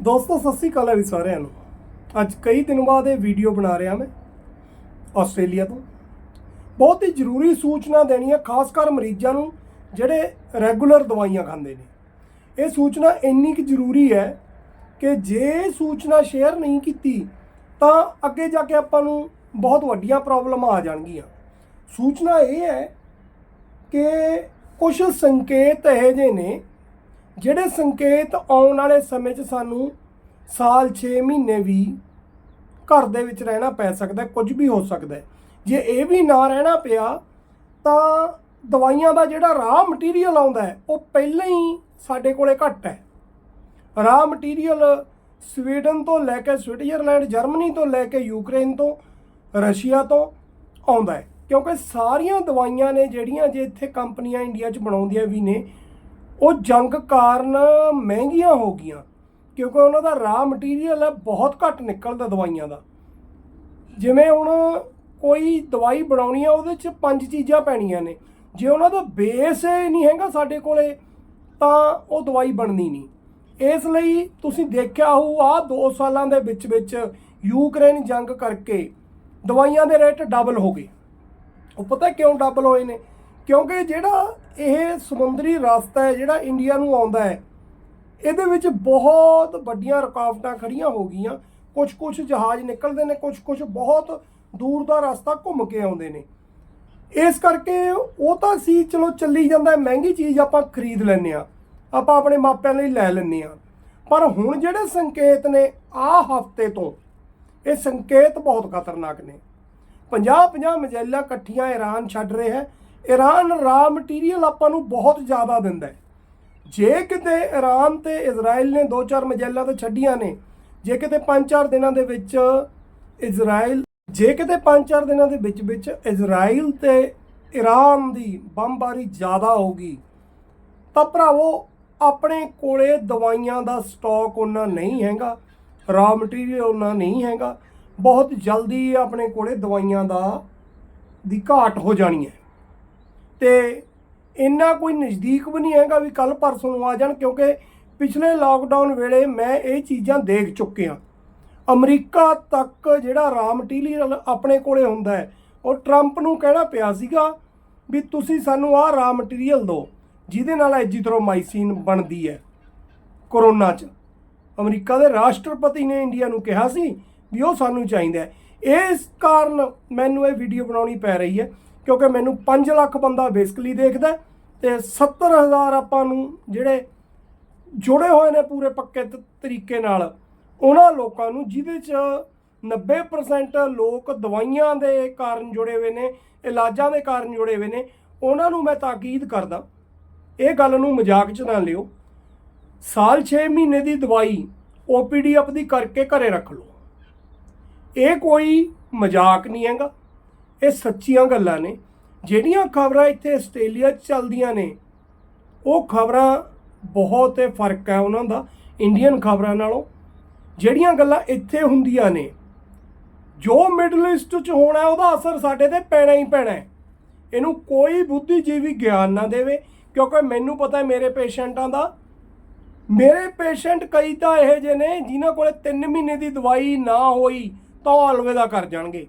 ਦੋਸਤੋ, ਸਤਿ ਸ੍ਰੀ ਅਕਾਲ ਹੈ ਵੀ ਸਾਰਿਆਂ ਨੂੰ। ਅੱਜ ਕਈ ਦਿਨ ਬਾਅਦ ਇਹ ਵੀਡੀਓ ਬਣਾ ਰਿਹਾ ਮੈਂ ਆਸਟ੍ਰੇਲੀਆ ਤੋਂ। ਬਹੁਤ ਹੀ ਜ਼ਰੂਰੀ ਸੂਚਨਾ ਦੇਣੀ ਹੈ, ਖਾਸ ਕਰ ਮਰੀਜ਼ਾਂ ਨੂੰ, ਜਿਹੜੇ ਰੈਗੂਲਰ ਦਵਾਈਆਂ ਖਾਂਦੇ ਨੇ। ਇਹ ਸੂਚਨਾ ਇੰਨੀ ਕਿ ਜ਼ਰੂਰੀ ਹੈ ਕਿ ਜੇ ਸੂਚਨਾ ਸ਼ੇਅਰ ਨਹੀਂ ਕੀਤੀ, ਤਾਂ ਅੱਗੇ ਜਾ ਕੇ ਆਪਾਂ ਨੂੰ ਬਹੁਤ ਵੱਡੀਆਂ ਪ੍ਰੋਬਲਮਾਂ ਆ ਜਾਣਗੀਆਂ। ਸੂਚਨਾ ਇਹ ਹੈ ਕਿ ਕੁਝ ਸੰਕੇਤ ਇਹੋ ਜਿਹੇ ਨੇ ਜਿਹੜੇ ਸੰਕੇਤ ਆਉਣ ਵਾਲੇ ਸਮੇਂ 'ਚ ਸਾਨੂੰ ਸਾਲ 6 ਮਹੀਨੇ ਵੀ ਘਰ ਦੇ ਵਿੱਚ ਰਹਿਣਾ ਪੈ ਸਕਦਾ ਕੁਝ ਵੀ ਹੋ ਸਕਦਾ ਜੇ ਇਹ ਵੀ ਨਾ ਰਹਿਣਾ ਪਿਆ, ਤਾਂ ਦਵਾਈਆਂ ਦਾ ਜਿਹੜਾ ਰਾਹ ਮਟੀਰੀਅਲ ਆਉਂਦਾ ਉਹ ਪਹਿਲਾਂ ਹੀ ਸਾਡੇ ਕੋਲੇ ਘੱਟ ਹੈ। ਰਾਹ ਮਟੀਰੀਅਲ ਸਵੀਡਨ ਤੋਂ ਲੈ ਕੇ ਸਵਿਟਜ਼ਰਲੈਂਡ, ਜਰਮਨੀ ਤੋਂ ਲੈ ਕੇ ਯੂਕਰੇਨ ਤੋਂ, ਰਸ਼ੀਆ ਤੋਂ ਆਉਂਦਾ ਹੈ। ਕਿਉਂਕਿ ਸਾਰੀਆਂ ਦਵਾਈਆਂ ਨੇ ਜਿਹੜੀਆਂ ਜੇ ਇੱਥੇ ਕੰਪਨੀਆਂ ਇੰਡੀਆ 'ਚ ਬਣਾਉਂਦੀਆਂ ਵੀ ਨੇ ਉਹ ਜੰਗ ਕਾਰਨ ਮਹਿੰਗੀਆਂ ਹੋ ਗਈਆਂ, ਕਿਉਂਕਿ ਉਹਨਾਂ ਦਾ ਰਾਹ ਮਟੀਰੀਅਲ ਹੈ, ਬਹੁਤ ਘੱਟ ਨਿਕਲਦਾ ਦਵਾਈਆਂ ਦਾ। ਜਿਵੇਂ ਹੁਣ ਕੋਈ ਦਵਾਈ ਬਣਾਉਣੀ ਆ, ਉਹਦੇ 'ਚ ਪੰਜ ਚੀਜ਼ਾਂ ਪੈਣੀਆਂ ਨੇ। ਜੇ ਉਹਨਾਂ ਦਾ ਬੇਸ ਨਹੀਂ ਹੈਗਾ ਸਾਡੇ ਕੋਲੇ, ਤਾਂ ਉਹ ਦਵਾਈ ਬਣਨੀ ਨਹੀਂ। ਇਸ ਲਈ ਤੁਸੀਂ ਦੇਖਿਆ ਹੋਊ ਆ 2 ਸਾਲਾਂ ਦੇ ਵਿੱਚ ਵਿੱਚ ਯੂਕਰੇਨ ਜੰਗ ਕਰਕੇ ਦਵਾਈਆਂ ਦੇ ਰੇਟ ਡਬਲ ਹੋ ਗਏ। ਉਹ ਪਤਾ ਕਿਉਂ ਡਬਲ ਹੋਏ ਨੇ? ਕਿਉਂਕਿ ਜਿਹੜਾ ਇਹ ਸਮੁੰਦਰੀ ਰਸਤਾ ਹੈ ਜਿਹੜਾ ਇੰਡੀਆ ਨੂੰ ਆਉਂਦਾ ਹੈ। ਇਹਦੇ ਵਿੱਚ ਬਹੁਤ ਵੱਡੀਆਂ ਰੁਕਾਵਟਾਂ ਖੜੀਆਂ ਹੋ ਗਈਆਂ। ਕੁਝ ਕੁਝ ਜਹਾਜ਼ ਨਿਕਲਦੇ ਨੇ ਕੁਝ ਕੁਝ ਬਹੁਤ ਦੂਰ ਦਾ ਰਸਤਾ ਘੁੰਮ ਕੇ ਆਉਂਦੇ ਨੇ। ਇਸ ਕਰਕੇ ਉਹ ਤਾਂ ਸੀ, ਚਲੋ ਚੱਲੀ ਜਾਂਦਾ ਮਹਿੰਗੀ ਚੀਜ਼ ਆਪਾਂ ਖਰੀਦ ਲੈਂਦੇ ਆ ਆਪਾਂ ਆਪਣੇ ਮਾਪਿਆਂ ਲਈ ਲੈ ਲੈਂਦੇ ਆ ਪਰ ਹੁਣ ਜਿਹੜੇ ਸੰਕੇਤ ਨੇ ਆਹ ਹਫ਼ਤੇ ਤੋਂ, ਇਹ ਸੰਕੇਤ ਬਹੁਤ ਖਤਰਨਾਕ ਨੇ। 50-50 ਮਜੈਲਾਂ ਇਕੱਠੀਆਂ ਈਰਾਨ ਛੱਡ ਰਿਹਾ ਹੈ। ਈਰਾਨ ਰਾ ਮਟੀਰੀਅਲ ਆਪਾਂ ਨੂੰ ਬਹੁਤ ਜ਼ਿਆਦਾ ਦਿੰਦਾ ਹੈ। ਜੇ ਕਿਤੇ ਈਰਾਨ ਤੇ ਇਜ਼ਰਾਈਲ ਨੇ ਦੋ ਚਾਰ ਮਜੈਲਾਂ ਤਾਂ ਛੱਡੀਆਂ ਨੇ, ਜੇ ਕਿਤੇ 5-4 ਦਿਨਾਂ ਦੇ ਵਿੱਚ ਇਜ਼ਰਾਈਲ ਜੇ ਕਿਤੇ 5-4 ਦਿਨਾਂ ਦੇ ਵਿੱਚ ਵਿੱਚ ਇਜ਼ਰਾਈਲ ਤੇ ਈਰਾਨ ਦੀ ਬੰਬਾਰੀ ਜ਼ਿਆਦਾ ਹੋਗੀ ਤਾਂ ਭਰਾਵੋ ਆਪਣੇ ਕੋਲੇ ਦਵਾਈਆਂ ਦਾ ਸਟਾਕ ਉਹਨਾਂ ਨਹੀਂ ਹੈਗਾ ਰਾ ਮਟੀਰੀਅਲ ਉਹਨਾਂ ਨਹੀਂ ਹੈਗਾ, ਬਹੁਤ ਜਲਦੀ ਆਪਣੇ ਕੋਲੇ ਦਵਾਈਆਂ ਦਾ ਦੀ ਘਾਟ ਹੋ ਜਾਣੀ ਹੈ। ਤੇ ਇੰਨਾ ਕੋਈ ਨਜ਼ਦੀਕ ਵੀ ਨਹੀਂ ਹੈਗਾ ਵੀ ਕੱਲ ਪਰਸੋਂ ਨੂੰ ਆ ਜਾਣ, ਕਿਉਂਕਿ ਪਿਛਲੇ ਲਾਕਡਾਊਨ ਵੇਲੇ ਮੈਂ ਇਹ ਚੀਜ਼ਾਂ ਦੇਖ ਚੁੱਕਿਆ। ਅਮਰੀਕਾ ਤੱਕ ਜਿਹੜਾ ਰਾ ਮਟੀਰੀਅਲ ਆਪਣੇ ਕੋਲੇ ਹੁੰਦਾ ਹੈ, ਉਹ ਟਰੰਪ ਨੂੰ ਕਹਿਣਾ ਪਿਆ ਸੀਗਾ ਵੀ ਤੁਸੀਂ ਸਾਨੂੰ ਆਹ ਰਾ ਮਟੀਰੀਅਲ ਦਿਓ, ਜਿਹਦੇ ਨਾਲ ਐਜੀਥਰੋਮਾਈਸਿਨ ਬਣਦੀ ਹੈ ਕਰੋਨਾ 'ਚ। ਅਮਰੀਕਾ ਦੇ ਰਾਸ਼ਟਰਪਤੀ ਨੇ ਇੰਡੀਆ ਨੂੰ ਕਿਹਾ ਸੀ ਵੀ ਉਹ ਸਾਨੂੰ ਚਾਹੀਦਾ ਹੈ। ਇਸ ਕਾਰਨ ਮੈਨੂੰ ਇਹ ਵੀਡੀਓ ਬਣਾਉਣੀ ਪੈ ਰਹੀ ਹੈ। ਕਿਉਂਕਿ ਮੈਨੂੰ 5 ਲੱਖ ਬੰਦਾ ਬੇਸਿਕਲੀ ਦੇਖਦਾ ਹੈ ਤੇ 70000 ਆਪਾਂ ਨੂੰ ਜਿਹੜੇ ਜੁੜੇ ਹੋਏ ਨੇ ਪੂਰੇ ਪੱਕੇ ਤ- ਤਰੀਕੇ ਨਾਲ, ਉਹਨਾਂ ਲੋਕਾਂ ਨੂੰ ਜਿਹਦੇ 'ਚ 90% ਲੋਕ ਦਵਾਈਆਂ ਦੇ ਕਾਰਨ ਜੁੜੇ ਹੋਏ ਨੇ, ਇਲਾਜਾਂ ਦੇ ਕਾਰਨ ਜੁੜੇ ਹੋਏ ਨੇ, ਉਹਨਾਂ ਨੂੰ ਮੈਂ ਤਾਕੀਦ ਕਰਦਾ, ਇਹ ਗੱਲ ਨੂੰ ਮਜ਼ਾਕ 'ਚ ਨਾ ਲਿਓ, ਸਾਲ 6 ਮਹੀਨੇ ਦੀ ਦਵਾਈ OPD ਆਪਦੀ ਕਰਕੇ ਘਰੇ ਰੱਖ ਲਓ। ਇਹ ਕੋਈ ਮਜ਼ਾਕ ਨਹੀਂ ਹੈਗਾ। ਇਹ ਸੱਚੀਆਂ ਗੱਲਾਂ ਨੇ। ਜਿਹੜੀਆਂ ਖਬਰਾਂ ਇੱਥੇ ਆਸਟ੍ਰੇਲੀਆ 'ਚ ਚੱਲਦੀਆਂ ਨੇ, ਉਹ ਖਬਰਾਂ ਬਹੁਤ ਹੀ ਫ਼ਰਕ ਹੈ ਉਹਨਾਂ ਦਾ, ਇੰਡੀਅਨ ਖਬਰਾਂ ਨਾਲੋਂ। ਜਿਹੜੀਆਂ ਗੱਲਾਂ ਇੱਥੇ ਹੁੰਦੀਆਂ ਨੇ, ਜੋ ਮਿਡਲ ਈਸਟ 'ਚ ਹੋਣਾ, ਉਹਦਾ ਅਸਰ ਸਾਡੇ ਤੇ ਪੈਣਾ ਹੀ ਪੈਣਾ ਹੈ। ਇਹਨੂੰ ਕੋਈ ਬੁੱਧੀਜੀਵੀ ਗਿਆਨ ਨਾ ਦੇਵੇ, ਕਿਉਂਕਿ ਮੈਨੂੰ ਪਤਾ ਹੈ ਮੇਰੇ ਪੇਸ਼ੈਂਟਾਂ ਦਾ। ਮੇਰੇ ਪੇਸ਼ੈਂਟ ਕਈ ਤਾਂ ਇਹੋ ਜਿਹੇ ਨੇ, ਜਿਨ੍ਹਾਂ ਕੋਲੇ 3 ਮਹੀਨੇ ਦੀ ਦਵਾਈ ਨਾ ਹੋਈ, ਤਾਂ ਉਹ ਅਲਵਿਦਾ ਕਰ ਜਾਣਗੇ।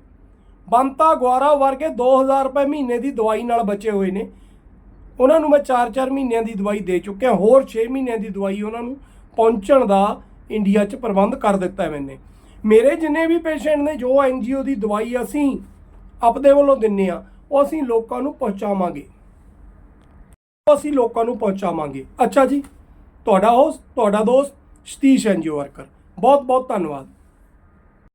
ਬੰਤਾ ਗਵਾਰਾ ਵਰਗੇ 2000 ਰੁਪਏ ਮਹੀਨੇ ਦੀ ਦਵਾਈ ਨਾਲ ਬਚੇ ਹੋਏ ਨੇ। ਉਹਨਾਂ ਨੂੰ ਮੈਂ 4-4 ਮਹੀਨਿਆਂ ਦੀ ਦਵਾਈ ਦੇ ਚੁੱਕਿਆ। ਹੋਰ 6 ਮਹੀਨਿਆਂ ਦੀ ਦਵਾਈ ਉਹਨਾਂ ਨੂੰ ਪਹੁੰਚਣ ਦਾ ਇੰਡੀਆ 'ਚ ਪ੍ਰਬੰਧ ਕਰ ਦਿੱਤਾ ਹੈ ਮੈਨੇ ਮੇਰੇ ਜਿੰਨੇ ਵੀ ਪੇਸ਼ੈਂਟ ਨੇ, ਜੋ ਐਨਜੀਓ ਦੀ ਦਵਾਈ ਅਸੀਂ ਆਪਦੇ ਵੱਲੋਂ ਦਿੰਨੇ ਆ, ਉਹ ਅਸੀਂ ਲੋਕਾਂ ਨੂੰ ਪਹੁੰਚਾਵਾਂਗੇ। ਉਹ ਅਸੀਂ ਲੋਕਾਂ ਨੂੰ ਪਹੁੰਚਾਵਾਂਗੇ। ਅੱਛਾ ਜੀ, ਤੁਹਾਡਾ ਹੋਸਟ ਤੁਹਾਡਾ ਦੋਸਤ ਸਤੀਸ਼ ਐਨਜੀਓ ਵਰਕਰ। ਬਹੁਤ ਬਹੁਤ ਧੰਨਵਾਦ।